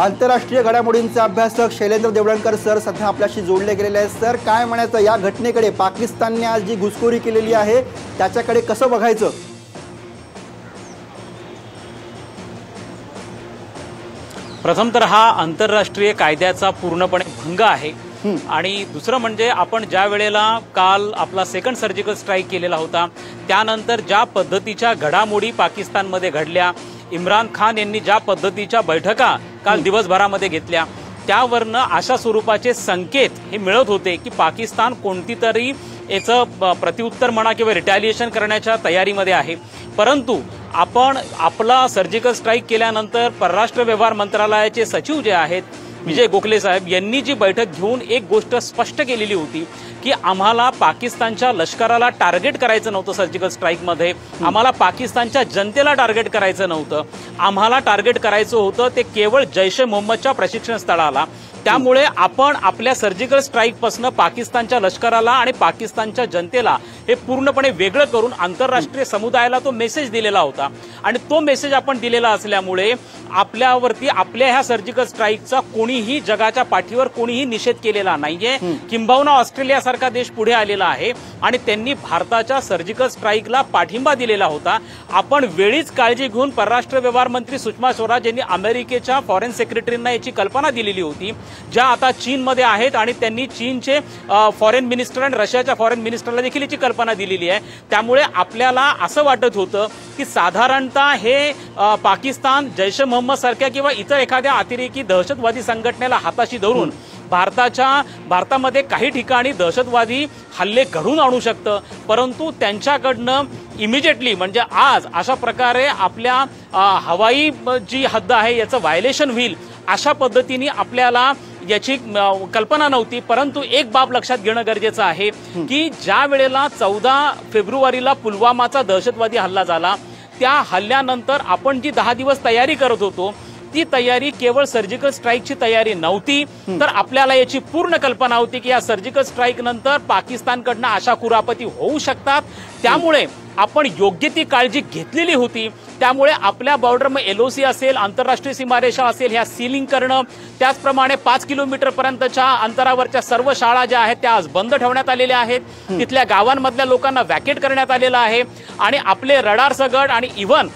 आंतरराष्ट्रीय घडामोडींचे अभ्यासक शैलेंद्र देवळणकर सर सध्या आपल्याशी जोडले गेलेले आहेत. सर काय म्हणायचं? या घटनेकडे पाकिस्तानने आज जी घुसखोरी केलेली आहे त्याच्याकडे कसं बघायचं? प्रथम तर हा आंतरराष्ट्रीय कायद्याचा पूर्णपणे भंग आहे. आणि दुसरं म्हणजे आपण ज्या वेळेला काल आपला सेकंड सर्जिकल स्ट्राईक केलेला होता त्यानंतर ज्या पद्धतीच्या घडामोडी पाकिस्तानमध्ये घडल्या इम्रान खान यांनी ज्या पद्धतीच्या बैठका काल दिवसभरामध्ये घेतल्या त्यावरनं अशा स्वरूपाचे संकेत हे मिळत होते की पाकिस्तान कोणती तरी याचं प्रतिउत्तर म्हणा किंवा रिटॅलिएशन करण्याच्या तयारीमध्ये आहे. परंतु आपण आपला सर्जिकल स्ट्राईक केल्यानंतर परराष्ट्र व्यवहार मंत्रालयाचे सचिव जे आहेत विजय गोखले साहेब यांनी जी बैठक घेऊन एक गोष्ट स्पष्ट केलेली होती की आम्हाला पाकिस्तानच्या लष्कराला टार्गेट करायचं नव्हतं सर्जिकल स्ट्राईकमध्ये आम्हाला पाकिस्तानच्या जनतेला टार्गेट करायचं नव्हतं. आम्हाला टार्गेट करायचं होतं ते केवळ जैश ए मोहम्मदच्या प्रशिक्षण स्थळाला. त्यामुळे आपण आपल्या सर्जिकल स्ट्राईकपासून पाकिस्तानच्या लष्कराला आणि पाकिस्तानच्या जनतेला हे पूर्णपणे वेगळं करून आंतरराष्ट्रीय समुदायाला तो मेसेज दिलेला होता. आणि तो मेसेज आपण दिलेला असल्यामुळे आपल्यावरती आपल्या ह्या सर्जिकल स्ट्राईकचा कोणीही जगाच्या पाठीवर कोणीही निषेध केलेला नाहीये. किंबहुना ऑस्ट्रेलियासारखा देश पुढे आलेला आहे आणि त्यांनी भारताच्या सर्जिकल स्ट्राईकला पाठिंबा दिलेला होता. आपण वेळीच काळजी घेऊन परराष्ट्र व्यवहार मंत्री सुषमा स्वराज यांनी अमेरिकेच्या फॉरेन सेक्रेटरींना याची कल्पना दिलेली होती ज्या आता चीनमध्ये आहेत आणि त्यांनी चीनचे फॉरेन मिनिस्टर आणि रशियाच्या फॉरेन मिनिस्टरला देखील याची कल्पना दिलेली आहे. त्यामुळे आपल्याला असं वाटत होतं की साधारणतः हे पाकिस्तान जैश मोहम्मद सारख्या किंवा इतर एखाद्या अतिरेकी दहशतवादी संघटनेला हाताशी धरून भारताच्या भारतामध्ये काही ठिकाणी दहशतवादी हल्ले घडून आणू शकतं. परंतु त्यांच्याकडनं इमिजिएटली म्हणजे आज अशा प्रकारे आपल्या हवाई जी हद्द आहे याचं व्हायलेशन होईल अशा पद्धतीने आपल्याला याची कल्पना नव्हती परंतु एक बाब लक्षात घेणं गरजेचं आहे की ज्या वेळेला चौदा फेब्रुवारीला पुलवामाचा दहशतवादी हल्ला झाला त्या हल्ल्यानंतर आपण जी दहा दिवस तयारी करत होतो ती तयारी केवळ सर्जिकल स्ट्राईकची तयारी नव्हती तर आपल्याला याची पूर्ण कल्पना होती की या सर्जिकल स्ट्राईक नंतर पाकिस्तानकडनं अशा कुरापती होऊ शकतात. त्यामुळे आपण योग्य ती काळजी घेतलेली होती. त्यामुळे आपल्या बॉर्डर मग एलओसी असेल आंतरराष्ट्रीय सीमारेषा असेल ह्या सीलिंग करणं त्याचप्रमाणे पाच किलोमीटर पर्यंतच्या अंतरावरच्या सर्व शाळा ज्या आहेत त्या आज बंद ठेवण्यात आलेल्या आहेत. तिथल्या गावांमधल्या लोकांना वॅकेट करण्यात आलेलं आहे. आणि आपले रडार सगट आणि इव्हन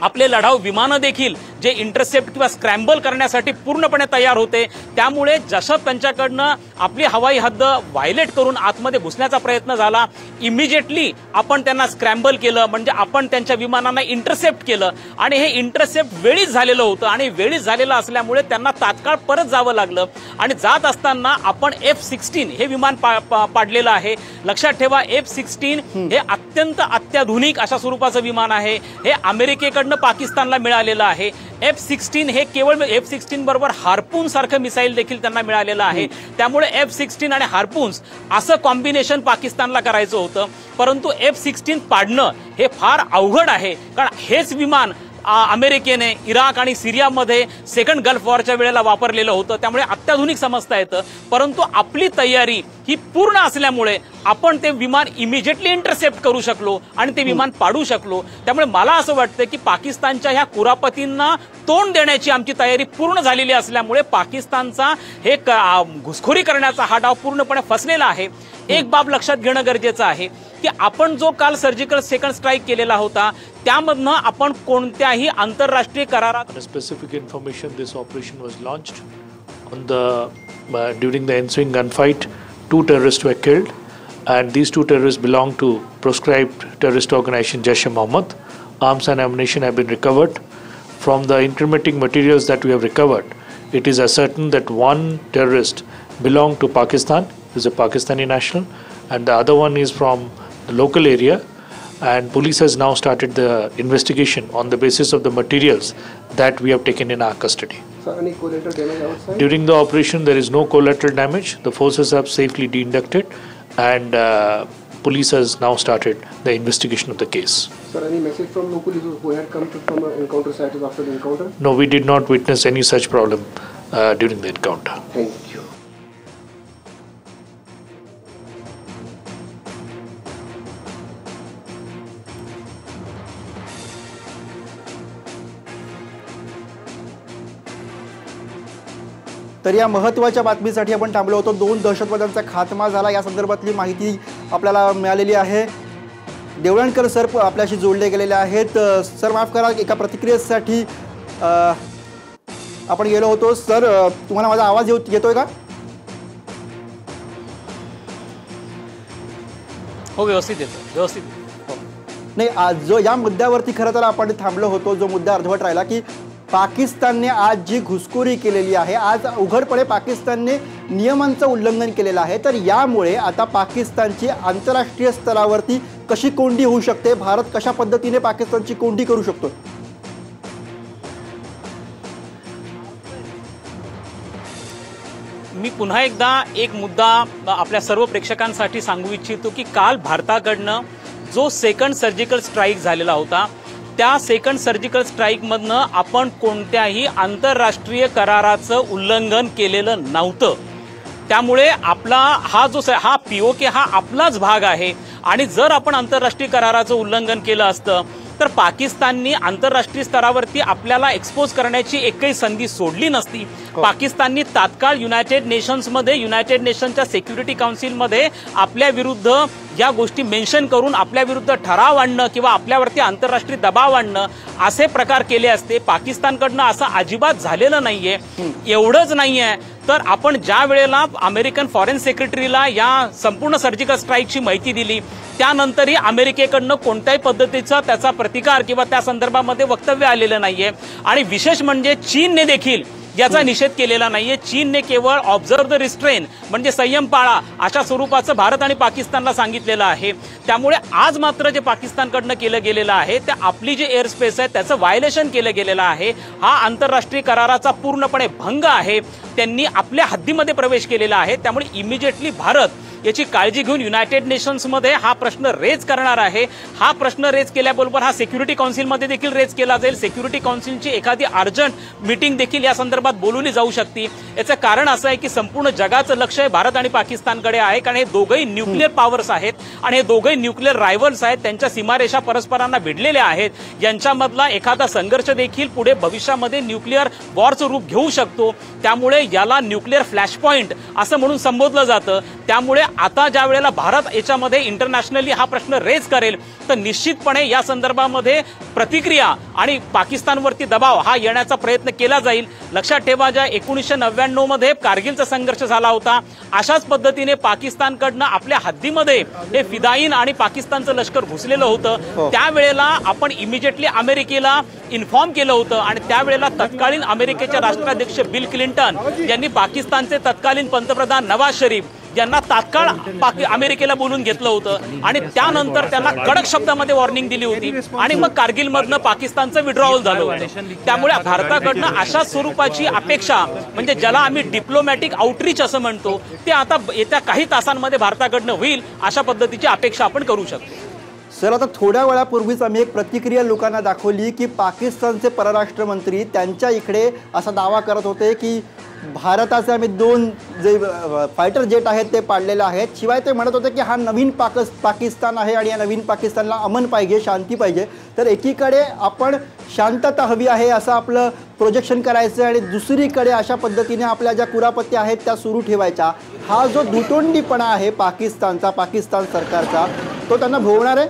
आपले लढाऊ विमानं देखील जे इंटरसेप्ट किंवा स्क्रॅम्बल करण्यासाठी पूर्णपणे तयार होते त्यामुळे जसं त्यांच्याकडनं आपली हवाई हद्द व्हायलेट करून आतमध्ये घुसण्याचा प्रयत्न झाला. इमिजिएटली आपण त्यांना स्क्रॅम्बल केलं म्हणजे आपण त्यांच्या विमानांना इंटरसेप्ट केलं. आणि हे इंटरसेप्ट वेळीच झालेलं होतं आणि वेळीच झालेलं असल्यामुळे त्यांना तात्काळ परत जावं लागलं. आणि जात असताना आपण एफ सिक्स्टीन हे विमान पा- पा- पाडलेलं आहे. लक्षात ठेवा एफ सिक्स्टीन हे अत्यंत अत्याधुनिक अशा स्वरूपाचं विमान आहे. हे अमेरिकेकडनं पाकिस्तानला मिळालेलं आहे. एफ सिक्स्टीन हे केवळ एफ सिक्स्टीन बरोबर हार्पून सारखं मिसाईल देखील त्यांना मिळालेलं आहे. त्यामुळे एफ सिक्स्टीन आणि हार्पून्स असं कॉम्बिनेशन पाकिस्तानला करायचं होतं. परंतु एफ सिक्स्टीन पाडणं हे फार अवघड आहे. कारण हेच विमान अमेरिकेने इराक आणि सिरियामध्ये सेकंड गल्फ वॉरच्या वेळेला वापरलेलं होतं. त्यामुळे अत्याधुनिक समजता येतं परंतु आपली तयारी ही पूर्ण असल्यामुळे आपण ते विमान इमिजिएटली इंटरसेप्ट करू शकलो आणि ते विमान पाडू शकलो. त्यामुळे मला असं वाटतं की पाकिस्तानच्या ह्या कुरापतींना तोंड देण्याची आमची तयारी पूर्ण झालेली असल्यामुळे पाकिस्तानचा हे घुसखोरी करण्याचा हा डाव पूर्णपणे फसलेला आहे. एक बाब लक्षात घेणं गरजेचं आहे. की आपण जो काल सर्जिकल सेकंड स्ट्राईक केलेला होता त्यामधनं आपण कोणत्याही आंतरराष्ट्रीय करारात specific information this operation was launch on the during the ensuing gun fight two terrorist were killed and these two terrorist belong to proscribed terrorist organisation Jaish e Mohammed arms and ammunition have been recovered from the incriminating materials that we have recovered it is a certain that one terrorist belong to Pakistan is a Pakistani national and the other one is from the local area and police has now started the investigation on the basis of the materials that we have taken in our custody. Sir, any collateral damage During the operation, there is no collateral damage. The forces have safely de-inducted, and uh, police has now started the investigation of the case. Sir, any message from local users who had come to, from uh, encounter sites after the encounter? No, we did not witness any such problem uh, during the encounter. Thank you. तर या महत्त्वाच्या बातमीसाठी आपण थांबलो होतो. दोन दहशतवाद्यांचा खात्मा झाला. या संदर्भातली माहिती आपल्याला मिळालेली आहे. देवळणकर सर आपल्याशी जोडले गेलेले आहेत. सर माफ करा एका प्रतिक्रियेसाठी आपण गेलो होतो. सर तुम्हाला माझा आवाज येऊ येतोय का? हो व्यवस्थित येतो व्यवस्थित हो. नाही आज जो या मुद्द्यावरती खरं तर आपण थांबलो होतो. जो मुद्दा अर्धवट राहिला की पाकिस्तानने आज जी घुसखोरी केलेली आहे आज उघडपणे पाकिस्तानने नियमांचं उल्लंघन केलेलं आहे. तर यामुळे आता पाकिस्तानची आंतरराष्ट्रीय स्तरावरती कशी कोंडी होऊ शकते? भारत कशा पद्धतीने पाकिस्तानची कोंडी करू शकतो? मी पुन्हा एकदा एक मुद्दा आपल्या सर्व प्रेक्षकांसाठी सांगू इच्छितो की काल भारताकडनं जो सेकंड सर्जिकल स्ट्राईक झालेला होता त्या सेकंड सर्जिकल स्ट्राईकमधनं आपण कोणत्याही आंतरराष्ट्रीय कराराचं उल्लंघन केलेलं नव्हतं. त्यामुळे आपला हा जो स- हा पीओके हा आपलाच भाग आहे. आणि जर आपण आंतरराष्ट्रीय कराराचं उल्लंघन केलं असतं तर पाकिस्ताननी आंतरराष्ट्रीय स्तरावरती आपल्याला एक्सपोज करण्याची एकही संधी सोडली नसती. पाकिस्ताननी तात्काळ युनायटेड नेशन्समध्ये युनायटेड नेशनच्या सेक्युरिटी काउन्सिलमध्ये आपल्या विरुद्ध या गोष्टी मेन्शन करून आपल्या विरुद्ध ठराव आणणं किंवा आपल्यावरती आंतरराष्ट्रीय दबाव आणणं असे प्रकार केले असते. पाकिस्तानकडनं असं अजिबात झालेलं नाहीये. एवढंच नाहीये. तर आपण ज्या वेळेला अमेरिकन फॉरेन सेक्रेटरीला या संपूर्ण सर्जिकल स्ट्राईकची माहिती दिली त्यानंतरही अमेरिकेकडनं कोणत्याही पद्धतीचा त्याचा प्रतिकार किंवा त्या संदर्भामध्ये वक्तव्य आलेलं नाहीये. आणि विशेष म्हणजे चीनने देखील याचा निषेध केलेला नाहीये. चीनने केवळ ऑब्झर्व द रिस्ट्रेन म्हणजे संयम पाळा अशा स्वरूपाचं भारत आणि पाकिस्तानला सांगितलेलं आहे. त्यामुळे आज मात्र जे पाकिस्तानकडनं केलं गेलेलं आहे ते आपली जी एअर स्पेस आहे त्याचं व्हायलेशन केलं गेलेलं आहे. हा आंतरराष्ट्रीय कराराचा पूर्णपणे भंग आहे. त्यांनी आपल्या हद्दीमध्ये प्रवेश केलेला आहे. त्यामुळे इमिजिएटली भारत याची काळजी घेऊन युनायटेड नेशन्समध्ये हा प्रश्न रेज करणार आहे. हा प्रश्न रेज केल्याबरोबर हा सिक्युरिटी काउन्सिलमध्ये देखील रेज केला जाईल. सिक्युरिटी काउन्सिलची एखादी अर्जंट मीटिंग देखील या संदर्भात बोलवली जाऊ शकते. याचं कारण असं आहे की संपूर्ण जगाचं लक्ष हे भारत आणि पाकिस्तानकडे आहे. कारण हे दोघंही न्यूक्लिअर पॉवर्स आहेत आणि हे दोघंही न्यूक्लिअर रायव्हल्स आहेत. त्यांच्या सीमारेषा परस्परांना भिडलेल्या आहेत. यांच्यामधला एखादा संघर्ष देखील पुढे भविष्यामध्ये न्यूक्लिअर वॉरचं रूप घेऊ शकतो. त्यामुळे याला न्यूक्लिअर फ्लॅश पॉईंट असं म्हणून संबोधलं जातं. त्यामुळे आता ज्या वेळेला भारत याच्यामध्ये इंटरनॅशनली हा प्रश्न रेज करेल तर निश्चितपणे या संदर्भामध्ये प्रतिक्रिया आणि पाकिस्तानवरती दबाव हा येण्याचा प्रयत्न केला जाईल. लक्षात ठेवा ज्या एकोणीसशे नव्याण्णवमध्ये कारगिलचा संघर्ष झाला होता अशाच पद्धतीने पाकिस्तानकडनं आपल्या हद्दीमध्ये हे फिदाईन आणि पाकिस्तानचं लष्कर घुसलेलं होतं. त्यावेळेला आपण इमिजिएटली अमेरिकेला इन्फॉर्म केलं होतं आणि त्यावेळेला तत्कालीन अमेरिकेचे राष्ट्राध्यक्ष बिल क्लिंटन यांनी पाकिस्तानचे तत्कालीन पंतप्रधान नवाज शरीफ यांना तात्काळ पाकि अमेरिकेला बोलून घेतलं होतं आणि त्यानंतर त्यांना कडक शब्दामध्ये वॉर्निंग दिली होती आणि मग कारगिलमधनं पाकिस्तानचं विड्रॉवल झालं होतं. त्यामुळे भारताकडनं अशा स्वरूपाची अपेक्षा म्हणजे ज्याला आम्ही डिप्लोमॅटिक आउटरीच असं म्हणतो ते आता येत्या काही तासांमध्ये भारताकडनं होईल अशा पद्धतीची अपेक्षा आपण करू शकतो. सर आता थोड्या वेळापूर्वीच आम्ही एक प्रतिक्रिया लोकांना दाखवली की पाकिस्तानचे परराष्ट्र मंत्री त्यांच्या इकडे असा दावा करत होते की भारताचे आम्ही दोन जे फायटर जेट आहेत ते पाडलेले आहेत. शिवाय ते म्हणत होते की हा नवीन पाकस पाकिस्तान आहे आणि या नवीन पाकिस्तानला अमन पाहिजे शांती पाहिजे. तर एकीकडे आपण शांतता हवी आहे असं आपलं प्रोजेक्शन करायचं आणि दुसरीकडे अशा पद्धतीने आपल्या ज्या कुरापत्या आहेत त्या सुरू ठेवायच्या. हा जो दुतोंडीपणा आहे पाकिस्तानचा पाकिस्तान सरकारचा तो त्यांना भोवणार आहे.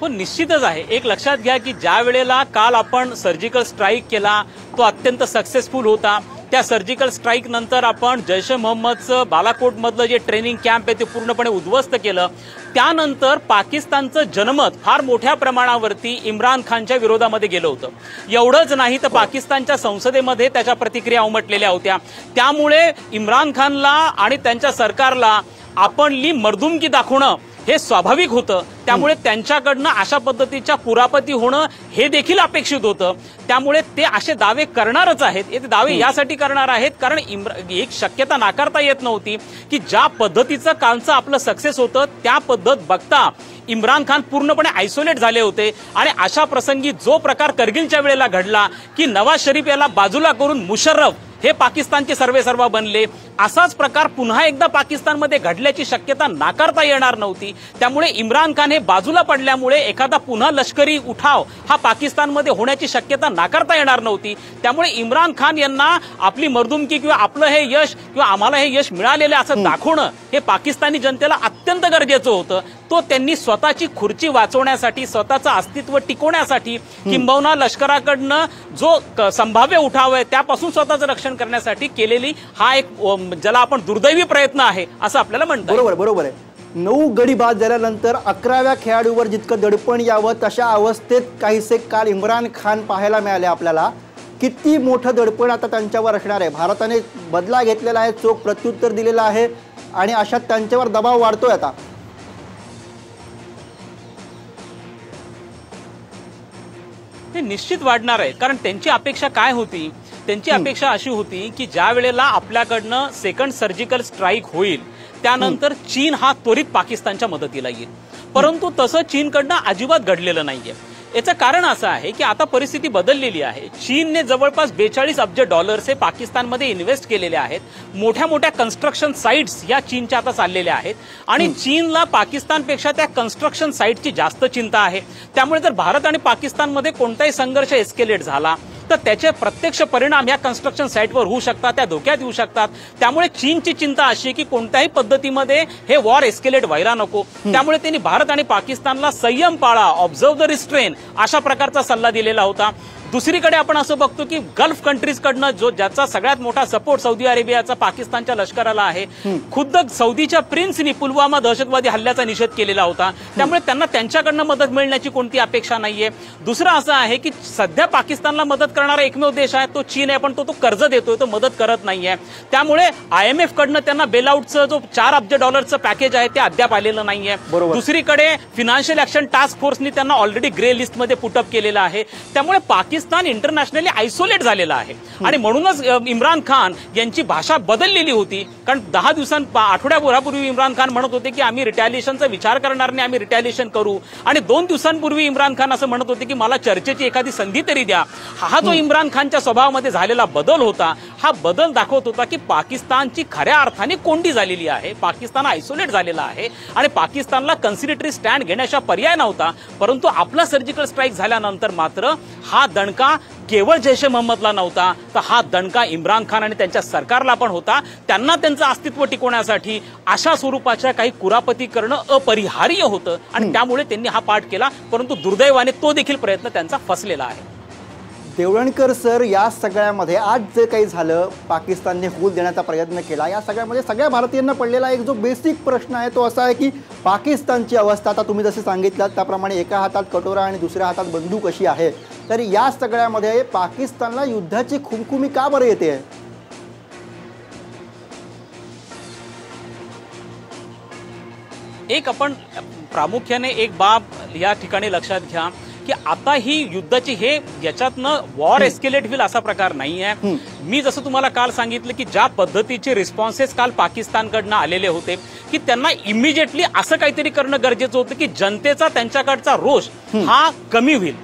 हो निश्चितच आहे. एक लक्षात घ्या की ज्या वेळेला काल आपण सर्जिकल स्ट्राईक केला तो अत्यंत सक्सेसफुल होता. त्या सर्जिकल स्ट्राईक नंतर आपण जैश ए मोहम्मदचं बालाकोटमधलं जे ट्रेनिंग कॅम्प आहे ते पूर्णपणे उद्ध्वस्त केलं. त्यानंतर पाकिस्तानचं जनमत फार मोठ्या प्रमाणावरती इम्रान खानच्या विरोधामध्ये गेलं होतं. एवढंच नाही तर पाकिस्तानच्या संसदेमध्ये त्याच्या प्रतिक्रिया उमटलेल्या होत्या. त्यामुळे इम्रान खानला आणि त्यांच्या सरकारला आपण ली मर्दुमकी दाखवणं हे स्वाभाविक होतं. त्यामुळे त्यांच्याकडनं अशा पद्धतीच्या कुरापती होणं हे देखील अपेक्षित होतं. त्यामुळे ते असे दावे करणारच आहेत. हे ते दावे यासाठी करणार आहेत कारण इम्र एक शक्यता नाकारता येत नव्हती की ज्या पद्धतीचं कालचं आपलं सक्सेस होतं त्या पद्धत बघता इम्रान खान पूर्णपणे आयसोलेट झाले होते. आणि अशा प्रसंगी जो प्रकार करगिलच्या वेळेला घडला की नवाज शरीफ याला बाजूला करून मुशर्रफ हे पाकिस्तानचे सर्वे सर्व बनले. असाच प्रकार पुन्हा एकदा पाकिस्तानमध्ये घडल्याची शक्यता नाकारता येणार नव्हती. त्यामुळे इम्रान खान हे बाजूला पडल्यामुळे एखादा पुन्हा लष्करी उठाव हा पाकिस्तानमध्ये होण्याची शक्यता नाकारता येणार नव्हती. त्यामुळे इम्रान खान यांना आपली मर्दुमकी किंवा आपलं हे यश किंवा आम्हाला हे यश मिळालेलं असं दाखवणं हे पाकिस्तानी जनतेला अत्यंत गरजेचं होतं. तो त्यांनी स्वतःची खुर्ची वाचवण्यासाठी स्वतःचं अस्तित्व टिकवण्यासाठी किंबहुना लष्कराकडनं जो संभाव्य उठाव आहे त्यापासून स्वतःचं रक्षण करण्यासाठी केलेली हा एक ज्याला आपण दुर्दैवी प्रयत्न आहे असं आपल्याला म्हणतो बरोबर बरोबर आहे. नऊ गडी बाद झाल्यानंतर अकराव्या खेळाडूवर जितकं दडपण यावं तशा अवस्थेत काहीसे काल इम्रान खान पाहायला मिळाले आपल्याला. किती मोठं दडपण आता त्यांच्यावर असणार आहे. भारताने बदला घेतलेला आहे चोख प्रत्युत्तर दिलेलं आहे आणि अशात त्यांच्यावर दबाव वाढतोय आता. हे निश्चित वाढणार आहे कारण त्यांची अपेक्षा काय होती? त्यांची अपेक्षा अशी होती की ज्या वेळेला आपल्याकडनं सेकंड सर्जिकल स्ट्राईक होईल त्यानंतर चीन हा त्वरित पाकिस्तानच्या मदतीला येईल. परंतु तसं चीनकडनं अजिबात घडलेलं नाहीये. याचं कारण असं आहे की आता परिस्थिती बदललेली आहे. चीनने जवळपास बेचाळीस अब्ज डॉलर्स हे पाकिस्तानमध्ये इन्व्हेस्ट केलेले आहेत. मोठ्या मोठ्या कन्स्ट्रक्शन साईट्स या चीनच्या आता चाललेल्या आहेत. आणि चीनला पाकिस्तानपेक्षा त्या कन्स्ट्रक्शन साईटची जास्त चिंता आहे. त्यामुळे जर भारत आणि पाकिस्तानमध्ये कोणताही संघर्ष एस्केलेट झाला तर त्याचे प्रत्यक्ष परिणाम या कन्स्ट्रक्शन साईटवर होऊ शकतात त्या धोक्यात येऊ शकतात. त्यामुळे चीनची चिंता अशी की कोणत्याही पद्धतीमध्ये हे वॉर एस्केलेट व्हायला नको. त्यामुळे त्यांनी भारत आणि पाकिस्तानला संयम पाळा ऑब्झर्व द रिस्ट्रेन अशा प्रकारचा सल्ला दिलेला होता. दुसरीकडे आपण असं बघतो की गल्फ कंट्रीजकडनं जो ज्याचा सगळ्यात मोठा सपोर्ट सौदी अरेबियाचा पाकिस्तानच्या लष्कराला आहे खुद्द सौदीच्या प्रिन्सनी पुलवामा दहशतवादी हल्ल्याचा निषेध केलेला होता. त्यामुळे त्यांना त्यांच्याकडनं मदत मिळण्याची कोणती अपेक्षा नाहीये. दुसरं असं आहे की सध्या पाकिस्तानला मदत करणारा एकमेव देश आहे तो चीन आहे पण तो तो कर्ज देतोय तो मदत करत नाहीये. त्यामुळे आय एम एफ कडनं त्यांना बेलआउटचं जो चार अब्ज डॉलरचं पॅकेज आहे ते अद्याप आलेलं नाहीये. दुसरीकडे फिनान्शियल ऍक्शन टास्क फोर्सनी त्यांना ऑलरेडी ग्रे लिस्टमध्ये पुटअप केलेलं आहे. त्यामुळे पाकिस्तान इंटरनॅशनली आयसोलेट झालेला आहे. आणि म्हणूनच इम्रान खान यांची भाषा बदललेली होती. कारण दहा दिवसां आठवड्याभरापूर्वी इम्रान खान म्हणत होते की आम्ही रिटॅलिएशनचा विचार करणार नाही आम्ही रिटॅलिएशन करू. आणि दोन दिवसांपूर्वी इम्रान खान असं म्हणत होते की मला चर्चेची एखादी संधी तरी द्या. हा जो इम्रान खानच्या स्वभावामध्ये झालेला बदल होता हा बदल दाखवत होता की पाकिस्तानची खऱ्या अर्थाने कोंडी झालेली आहे. पाकिस्तान आयसोलेट झालेला आहे. आणि पाकिस्तानला कन्सिडरेटरी स्टँड घेण्याचा पर्याय नव्हता. परंतु आपला सर्जिकल स्ट्राईक झाल्यानंतर मात्र हा दणका केवळ जैश ए मोहम्मदला नव्हता तर हा दणका इम्रान खान आणि त्यांच्या सरकारला पण होता. त्यांना त्यांचं अस्तित्व टिकवण्यासाठी अशा स्वरूपाच्या काही कुरापती करणं अपरिहार्य होतं. आणि त्यामुळे त्यांनी हा पाठ केला परंतु दुर्दैवाने तो देखील प्रयत्न त्यांचा फसलेला आहे. देवळणकर सर या सगळ्यामध्ये आज जे काही झालं पाकिस्तानने होल देण्याचा प्रयत्न केला या सगळ्यामध्ये सगळ्या भारतीयांना पडलेला एक जो बेसिक प्रश्न आहे तो असा आहे की पाकिस्तानची अवस्था आता तुम्ही जसे सांगितलं त्याप्रमाणे एका हातात कटोरा आणि दुसऱ्या हातात बंदूक अशी आहे. तर या सगळ्यामध्ये पाकिस्तानला युद्धाची खुमखुमी का बरं येते? एक आपण प्रामुख्याने एक बाब या ठिकाणी लक्षात घ्या. की आता ही युद्धाची हे याच्यातनं वॉर एस्केलेट होईल असा प्रकार नाही आहे मी जसं तुम्हाला काल सांगितलं की ज्या पद्धतीचे रिस्पॉन्सेस काल पाकिस्तानकडनं आलेले होते की त्यांना इमिजिएटली असं काहीतरी करणं गरजेचं होतं की जनतेचा त्यांच्याकडचा रोष हा कमी होईल.